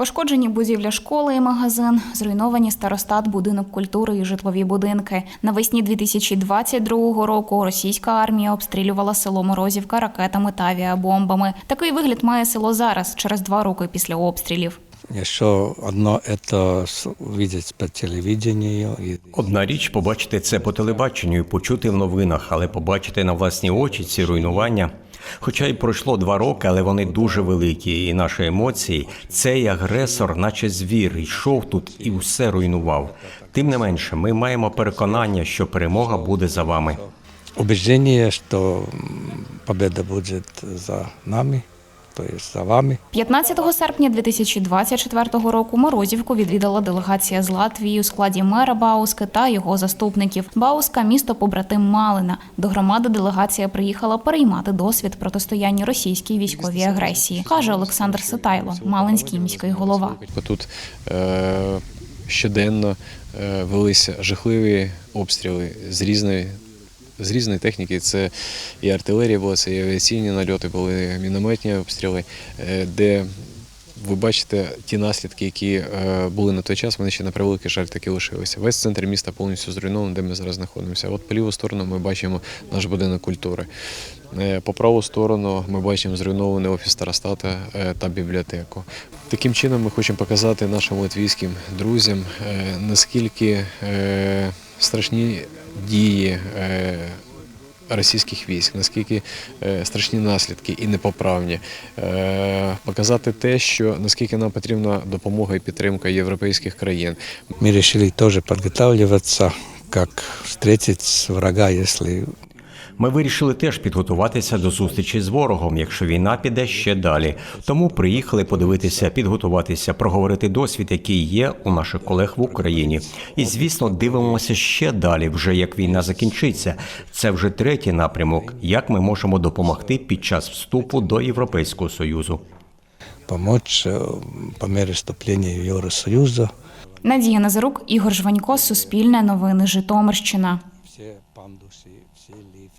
Пошкоджені будівля школи і магазин, зруйновані старостат, будинок культури і житлові будинки. Навесні 2022 року російська армія обстрілювала село Морозівка ракетами та авіабомбами. Такий вигляд має село зараз, через два роки після обстрілів. Еще одно с- увидеть по телевидению. И Одна річ побачити це по телебаченню і почути в новинах, але побачити на власні очі ці руйнування. Хоча й пройшло два роки, але вони дуже великі, і наші емоції цей агресор, наче звір, йшов тут і усе руйнував. Тим не менше, ми маємо переконання, що перемога буде за вами. убеждение, что м, победа будет за нами, то есть за вами. 15 серпня 2024 року Морозівку відвідала делегація з Латвії у складі мера Бауски та його заступників. Бауска місто побратим Малина. До громади делегація приїхала переймати досвід протистояння російській військовій агресії, каже Олександр Ситайло, Малинський міський голова. Тут е, щоденно е, велися жахливі обстріли з різної. З різної техніки це і артилерія була, це і авіаційні нальоти, були мінометні обстріли, е, де ви бачите ті наслідки, які е, були на той час, вони ще на превеликий жаль таки лишилися. Весь центр міста повністю зруйнований, де ми зараз знаходимося. От по ліву сторону ми бачимо наш будинок культури. Е, По праву сторону ми бачимо зруйнований офіс старостата та бібліотеку. Таким чином ми хочемо показати нашим латвійським друзям, наскільки страшні дії е, російських військ, наскільки е, страшні наслідки і непоправні. Е, Показати те, що наскільки нам потрібна допомога і підтримка європейських країн. Ми вирішили теж підготовлюватися, як встретить врага, если Ми вирішили теж підготуватися до зустрічі з ворогом, якщо війна піде ще далі. Тому приїхали подивитися, підготуватися, проговорити досвід, який є у наших колег в Україні. І звісно, дивимося ще далі, вже як війна закінчиться. Це вже третій напрямок, як ми можемо допомогти під час вступу до Європейського союзу. помочь э, по мере вступления в Евросоюз. Надія Назарук, Ігор Жванько, Суспільне новини, Житомирщина. Все пандусы, все лифты.